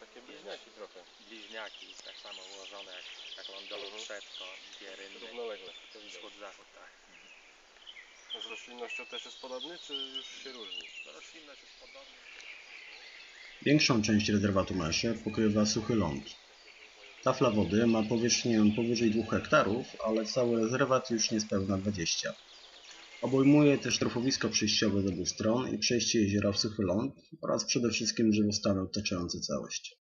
Takie bliźniaki trochę. bliźniaki, tak samo ułożone jak, jak lądowy Mhm. przed, to dwie rynny. Równolegle. To widać. Wschód-zachód, tak. Z roślinnością też jest podobny, czy już się różni? No, roślinność jest podobna. Większą część rezerwatu Mesze pokrywa suchy ląd. Tafla wody ma powierzchnię powyżej 2 hektarów, ale cały rezerwat już niespełna 20. Obejmuje też torfowisko przejściowe z obu stron i przejście jeziora w suchy ląd oraz przede wszystkim żywostany otaczające całość.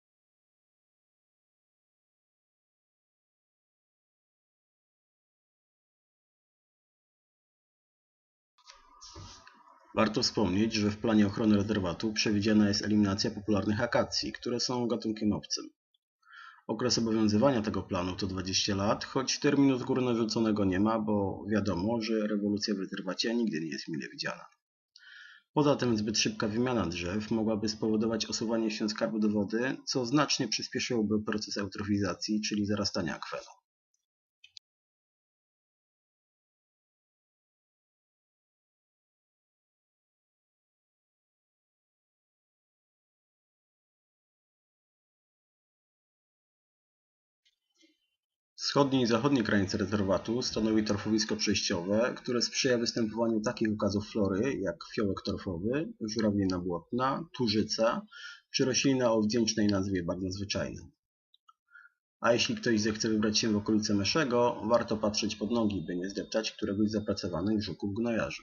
Warto wspomnieć, że w planie ochrony rezerwatu przewidziana jest eliminacja popularnych akacji, które są gatunkiem obcym. Okres obowiązywania tego planu to 20 lat, choć terminu z góry narzuconego nie ma, bo wiadomo, że rewolucja w rezerwacie nigdy nie jest mile widziana. Poza tym zbyt szybka wymiana drzew mogłaby spowodować osuwanie się skarbu do wody, co znacznie przyspieszyłoby proces eutrofizacji, czyli zarastania akwenu. Wschodnie i zachodnie granice rezerwatu stanowi torfowisko przejściowe, które sprzyja występowaniu takich okazów flory jak fiołek torfowy, żurawlina błotna, turzyca czy roślina o wdzięcznej nazwie bardzo zwyczajnej. A jeśli ktoś zechce wybrać się w okolice Meszego, warto patrzeć pod nogi, by nie zdeptać któregoś zapracowanych żuków gnojarzy.